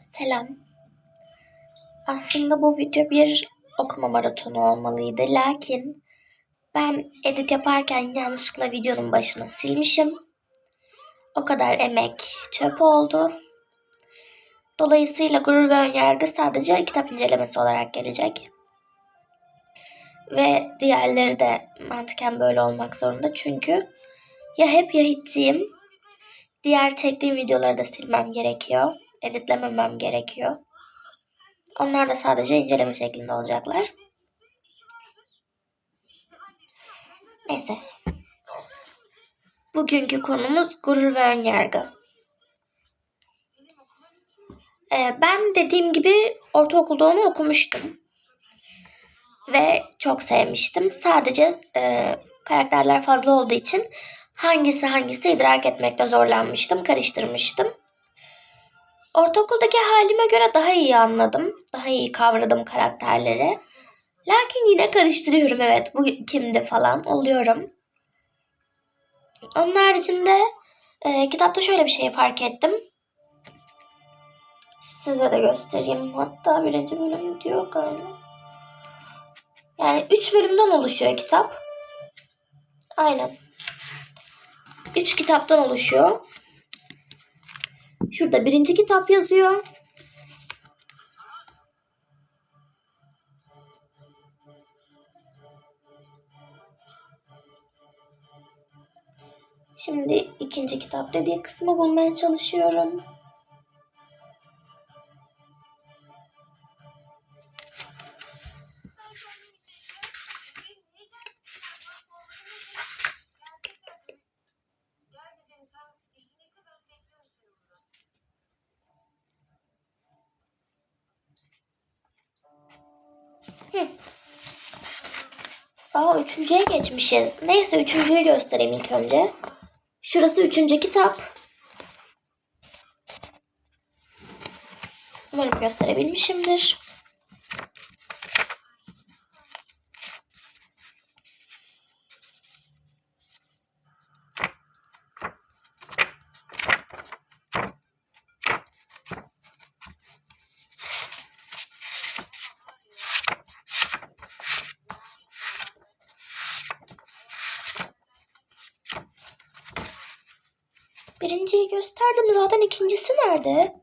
Selam. Aslında bu video bir okuma maratonu olmalıydı. Lakin ben edit yaparken yanlışlıkla videonun başını silmişim. O kadar emek çöp oldu. Dolayısıyla gurur ve önyargı sadece kitap incelemesi olarak gelecek. Ve diğerleri de mantıken böyle olmak zorunda. Çünkü ya hep ya hiçyim. Diğer çektiğim videoları da silmem gerekiyor. Editlememem gerekiyor. Onlar da sadece inceleme şeklinde olacaklar. Neyse. Bugünkü konumuz gurur ve önyargı. Ee, ben dediğim gibi ortaokulda onu okumuştum. Ve çok sevmiştim. Sadece e, karakterler fazla olduğu için hangisi hangisi idrak etmekte zorlanmıştım, karıştırmıştım. Ortaokuldaki halime göre daha iyi anladım, daha iyi kavradım karakterleri. Lakin yine karıştırıyorum evet bu kimdi falan oluyorum. Onun haricinde e, kitapta şöyle bir şey fark ettim. Size de göstereyim. Hatta birinci bölüm diyor galiba. Yani üç bölümden oluşuyor kitap. Aynen. Üç kitaptan oluşuyor. Şurada birinci kitap yazıyor. Şimdi ikinci kitap dediği kısmı bulmaya çalışıyorum. Aa üçüncüye geçmişiz. Neyse üçüncüyü göstereyim ilk önce. Şurası üçüncü kitap. Umarım gösterebilmişimdir. Birinciyi gösterdim zaten ikincisi nerede?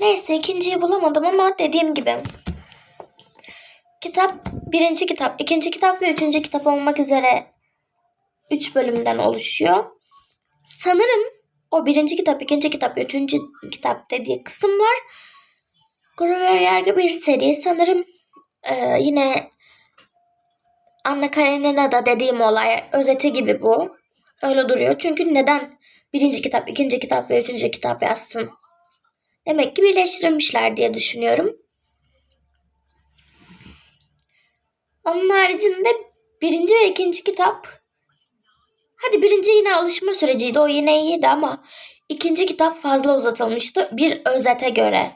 Neyse ikinciyi bulamadım ama dediğim gibi kitap birinci kitap, ikinci kitap ve üçüncü kitap olmak üzere üç bölümden oluşuyor. Sanırım o birinci kitap, ikinci kitap, üçüncü kitap dediği kısımlar Guru ve Yargı bir seri. Sanırım ee, yine Anna Karenina dediğim olay özeti gibi bu. Öyle duruyor. Çünkü neden birinci kitap, ikinci kitap ve üçüncü kitap yazsın? Demek ki birleştirilmişler diye düşünüyorum. Onun haricinde birinci ve ikinci kitap hadi birinci yine alışma süreciydi. O yine iyiydi ama ikinci kitap fazla uzatılmıştı bir özete göre.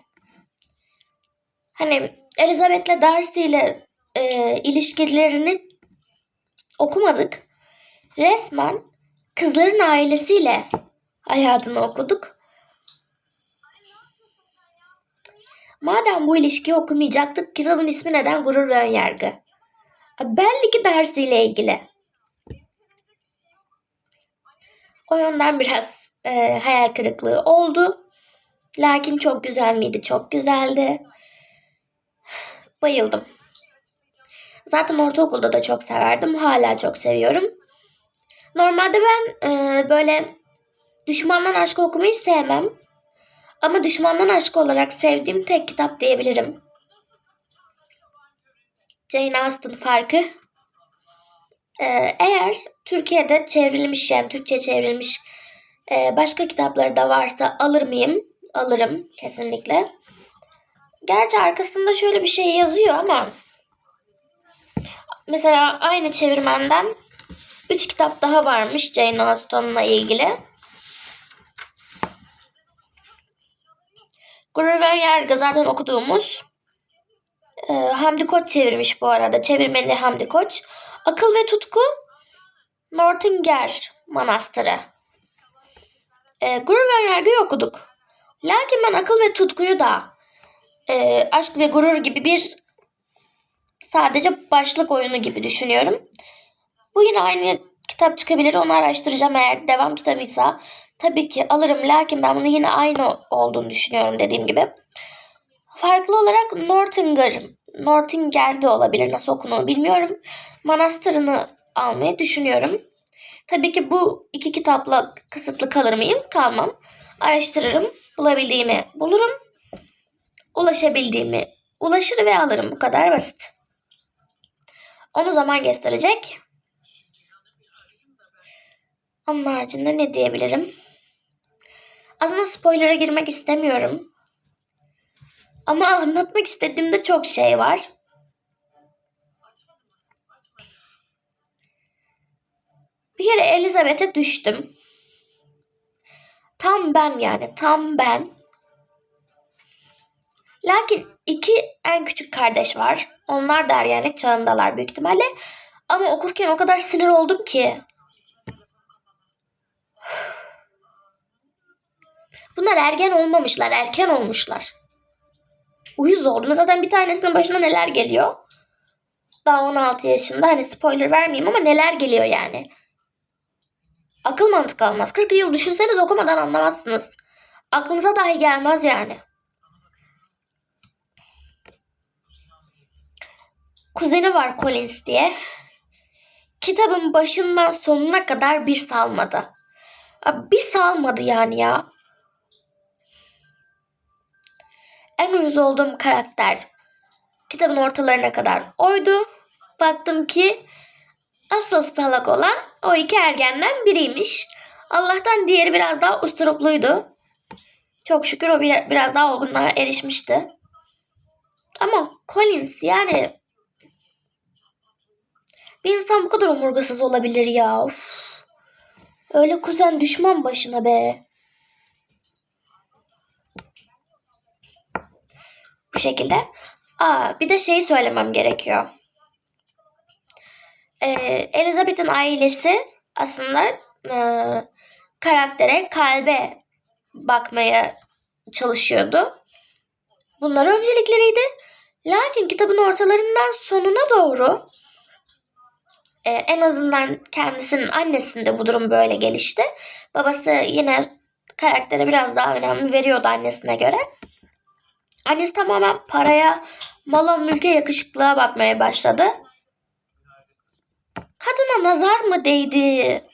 Hani Elizabeth'le Darcy ile e, ilişkilerini okumadık. Resmen kızların ailesiyle hayatını okuduk. Madem bu ilişkiyi okumayacaktık, kitabın ismi neden Gurur ve Önyargı? Belli ki Darcy ile ilgili. O yönden biraz e, hayal kırıklığı oldu. Lakin çok güzel miydi? Çok güzeldi. Bayıldım. Zaten ortaokulda da çok severdim. Hala çok seviyorum. Normalde ben e, böyle düşmandan aşk okumayı sevmem. Ama düşmandan aşk olarak sevdiğim tek kitap diyebilirim. Jane Austen farkı. Ee, eğer Türkiye'de çevrilmiş yani Türkçe çevrilmiş e, başka kitapları da varsa alır mıyım? Alırım kesinlikle. Gerçi arkasında şöyle bir şey yazıyor ama mesela aynı çevirmenden 3 kitap daha varmış Jane Austen'la ilgili. Gurur ve Yargı zaten okuduğumuz. Ee, Hamdi Koç çevirmiş bu arada. Çevirmeni Hamdi Koç. Akıl ve Tutku Northinger Manastırı. E, gurur ve önergeyi okuduk. Lakin ben akıl ve tutkuyu da e, aşk ve gurur gibi bir sadece başlık oyunu gibi düşünüyorum. Bu yine aynı kitap çıkabilir onu araştıracağım eğer devam kitabıysa. Tabii ki alırım lakin ben bunu yine aynı olduğunu düşünüyorum dediğim gibi. Farklı olarak Northinger, Northinger de olabilir nasıl okunuyor bilmiyorum. Manastırını almayı düşünüyorum. Tabii ki bu iki kitapla kısıtlı kalır mıyım? Kalmam. Araştırırım. Bulabildiğimi bulurum. Ulaşabildiğimi ulaşır ve alırım. Bu kadar basit. Onu zaman gösterecek. Onun haricinde ne diyebilirim? Aslında spoiler'a girmek istemiyorum. Ama anlatmak istediğimde çok şey var. Bir kere Elizabeth'e düştüm. Tam ben yani tam ben. Lakin iki en küçük kardeş var. Onlar da ergenlik çağındalar büyük ihtimalle. Ama okurken o kadar sinir oldum ki. Bunlar ergen olmamışlar, erken olmuşlar. Uyuz oldum. Zaten bir tanesinin başına neler geliyor. Daha 16 yaşında. Hani spoiler vermeyeyim ama neler geliyor yani. Akıl mantık almaz. 40 yıl düşünseniz okumadan anlamazsınız. Aklınıza dahi gelmez yani. Kuzeni var Collins diye. Kitabın başından sonuna kadar bir salmadı. Bir salmadı yani ya. En uyuz olduğum karakter kitabın ortalarına kadar oydu. Baktım ki asıl salak olan o iki ergenden biriymiş. Allah'tan diğeri biraz daha usturupluydu. Çok şükür o bir, biraz daha olgunluğa erişmişti. Ama Collins yani bir insan bu kadar omurgasız olabilir ya. Of. Öyle kuzen düşman başına be. Bu şekilde. Aa, bir de şeyi söylemem gerekiyor. Ee, Elizabeth'in ailesi aslında e, karaktere, kalbe bakmaya çalışıyordu. Bunlar öncelikleriydi. Lakin kitabın ortalarından sonuna doğru e, en azından kendisinin annesinde bu durum böyle gelişti. Babası yine karaktere biraz daha önem veriyordu annesine göre. Annesi tamamen paraya, mala, mülke, yakışıklığa bakmaya başladı. Kadına nazar mı değdi?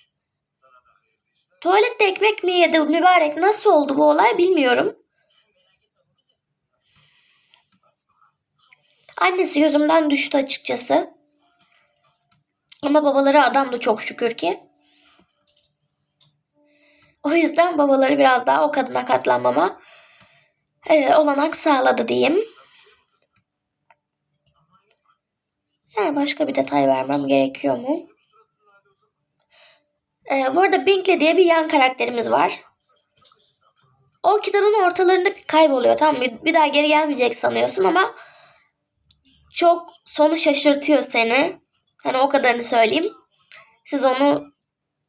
Tuvalette ekmek mi yedi mübarek nasıl oldu bu olay bilmiyorum. Annesi gözümden düştü açıkçası. Ama babaları adam da çok şükür ki. O yüzden babaları biraz daha o kadına katlanmama e, olanak sağladı diyeyim. Yani başka bir detay vermem gerekiyor mu? E, bu arada Binkley diye bir yan karakterimiz var. O kitabın ortalarında bir kayboluyor. Tamam bir, bir daha geri gelmeyecek sanıyorsun ama çok sonu şaşırtıyor seni. Hani o kadarını söyleyeyim. Siz onu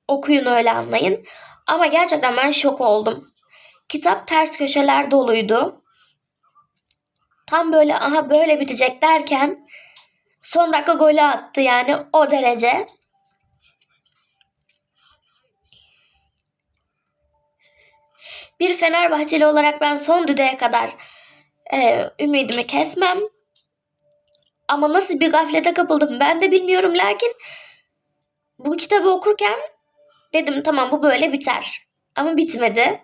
okuyun öyle anlayın. Ama gerçekten ben şok oldum. Kitap ters köşeler doluydu. Tam böyle aha böyle bitecek derken son dakika golü attı yani o derece. Bir Fenerbahçeli olarak ben son düdüğe kadar e, ümidimi kesmem. Ama nasıl bir gaflete kapıldım ben de bilmiyorum. Lakin bu kitabı okurken dedim tamam bu böyle biter. Ama bitmedi.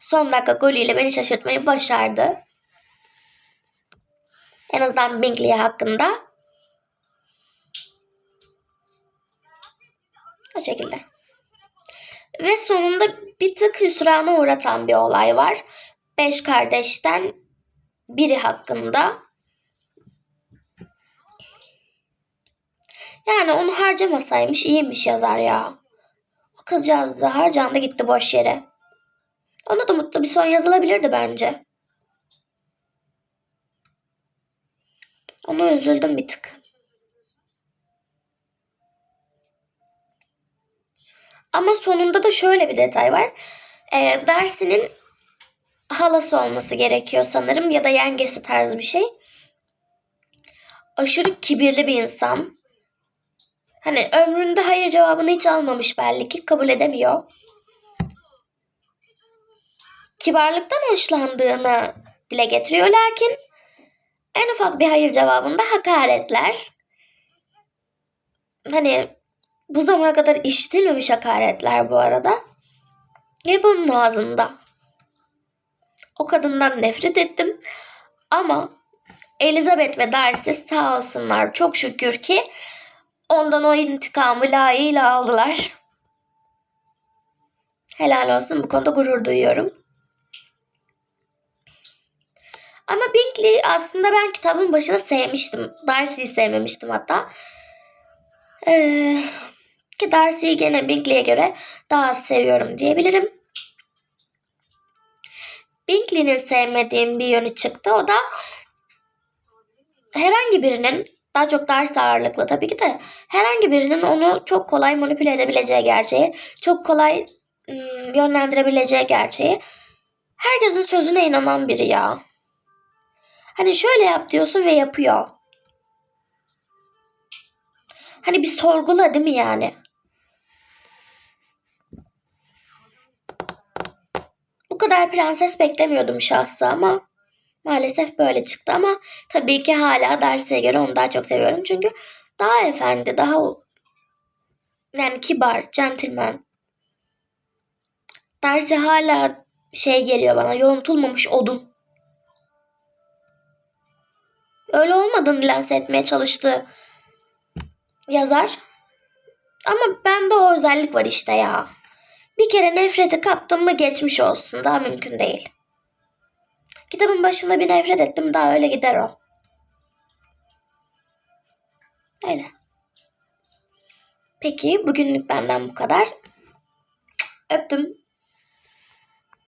Son dakika golüyle beni şaşırtmayı başardı. En azından Bingley hakkında. O şekilde. Ve sonunda bir tık hüsrana uğratan bir olay var. Beş kardeşten biri hakkında. Yani onu harcamasaymış iyiymiş yazar ya. O kızcağız da harcandı gitti boş yere. Ona da mutlu bir son yazılabilirdi bence. Ona üzüldüm bir tık. Ama sonunda da şöyle bir detay var. Ee, Darcy'nin halası olması gerekiyor sanırım ya da yengesi tarzı bir şey. Aşırı kibirli bir insan. Hani ömründe hayır cevabını hiç almamış belli ki kabul edemiyor. Kibarlıktan hoşlandığını dile getiriyor lakin en ufak bir hayır cevabında hakaretler. Hani bu zamana kadar işitilmemiş hakaretler bu arada. Hep onun ağzında. O kadından nefret ettim. Ama Elizabeth ve Darcy sağ olsunlar çok şükür ki ondan o intikamı layığıyla aldılar. Helal olsun bu konuda gurur duyuyorum. Ama Bingley aslında ben kitabın başında sevmiştim. Darcy'yi sevmemiştim hatta. Ee, ki Darcy'yi gene Bingley'e göre daha seviyorum diyebilirim. Bingley'nin sevmediğim bir yönü çıktı. O da herhangi birinin daha çok Darcy ağırlıklı tabii ki de herhangi birinin onu çok kolay manipüle edebileceği gerçeği, çok kolay ım, yönlendirebileceği gerçeği. Herkesin sözüne inanan biri ya. Hani şöyle yap diyorsun ve yapıyor. Hani bir sorgula değil mi yani? Bu kadar prenses beklemiyordum şahsı ama maalesef böyle çıktı ama tabii ki hala Darcy'ye göre onu daha çok seviyorum. Çünkü daha efendi, daha yani kibar, centilmen. Darcy hala şey geliyor bana, yontulmamış odun. Öyle olmadığını lanse etmeye çalıştı yazar. Ama bende o özellik var işte ya. Bir kere nefreti kaptım mı geçmiş olsun. Daha mümkün değil. Kitabın başında bir nefret ettim daha öyle gider o. Öyle. Peki bugünlük benden bu kadar. Öptüm.